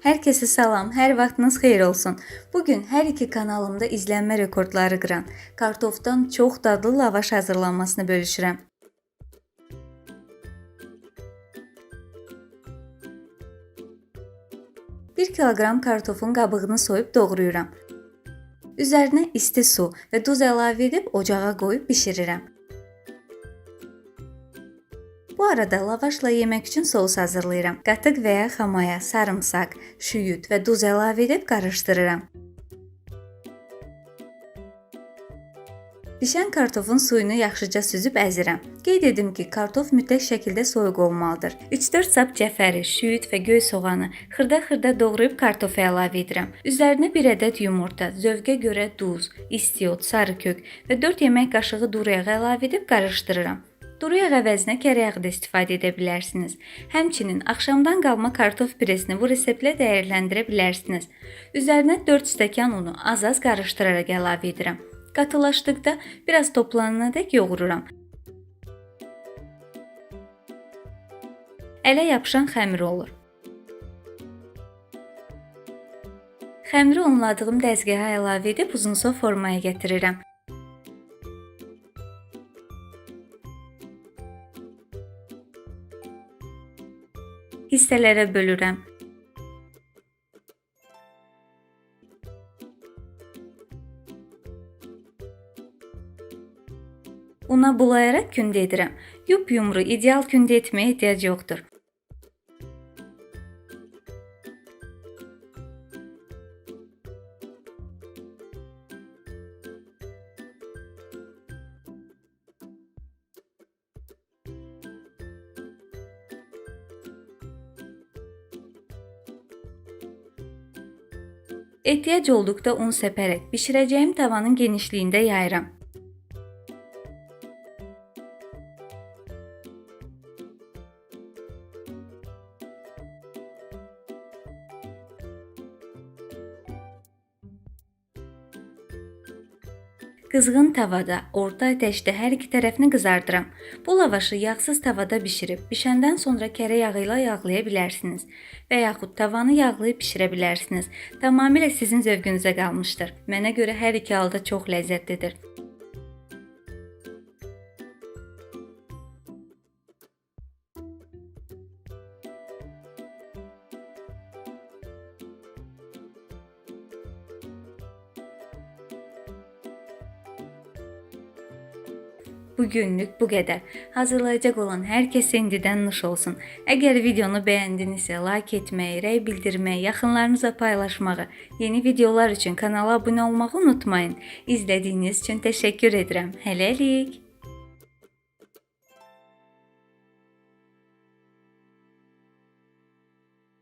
Herkese salam, hər vaxtınız xeyir olsun. Bugün hər iki kanalımda izlənmə rekordları qıran kartofdan çox dadlı lavaş hazırlanmasını bölüşürəm. Bir kiloqram kartofun qabığını soyub doğrayıram. Üzərinə isti su və duz əlavə edib ocağa qoyub bişirirəm. Bu arada lavaşla yemək üçün sos hazırlayıram. Qatıq və ya xamaya, sarımsaq, şüyüd və duz əlavə edib qarışdırıram. Bişən kartofun suyunu yaxşıca süzüb əzirəm. Qeyd edim ki, kartof mütləq şəkildə soyuq olmalıdır. 3-4 sap cəfəri, şüyüd və göy soğanı xırda-xırda doğrayıb kartofa əlavə edirəm. Üzərinə 1 ədəd yumurta, zövqə görə duz, istiyot, sarı kök və 4 yemək qaşığı duru yağı əlavə edib qarışdırıram. Duru yağ əvəzinə kərə yağı da istifadə edə bilərsiniz. Həmçinin axşamdan qalma kartof piresini bu reseptlə dəyərləndirə bilərsiniz. Üzərinə 4 stəkan unu az-az qarışdıraraq əlavə edirəm. Qatılaşdıqda biraz toplananadək yoğururam. Ələ yapışan xəmir olur. Xəmiri unladığım dəzgaha əlavə edib uzunsov formaya gətirirəm. Hissələrə bölürəm. Una bulayaraq kündə edirəm. Yup yumru ideal kündə etməyə ehtiyac yoxdur. Ehtiyac olduqda un səpərək bişirəcəyim tavanın genişliyində yayıram. Qızğın tavada, orta ateşdə hər iki tərəfini qızardıram. Bu lavaşı yağsız tavada bişirib, bişəndən sonra kərə yağı ilə yağlaya bilərsiniz və yaxud tavanı yağlayıb bişirə bilərsiniz. Sizin zövqünüzə qalmışdır. Mənə görə hər iki halda çox ləzzətlidir. Bugünlük bu qədər. Hazırlayacaq olan hər kəsə indidən nuş olsun. Əgər videonu bəyəndinizsə, like etməyi, rəy bildirməyi, yaxınlarınızla paylaşmağı, yeni videolar üçün kanala abunə olmağı unutmayın. İzlədiyiniz üçün təşəkkür edirəm. Hələlik.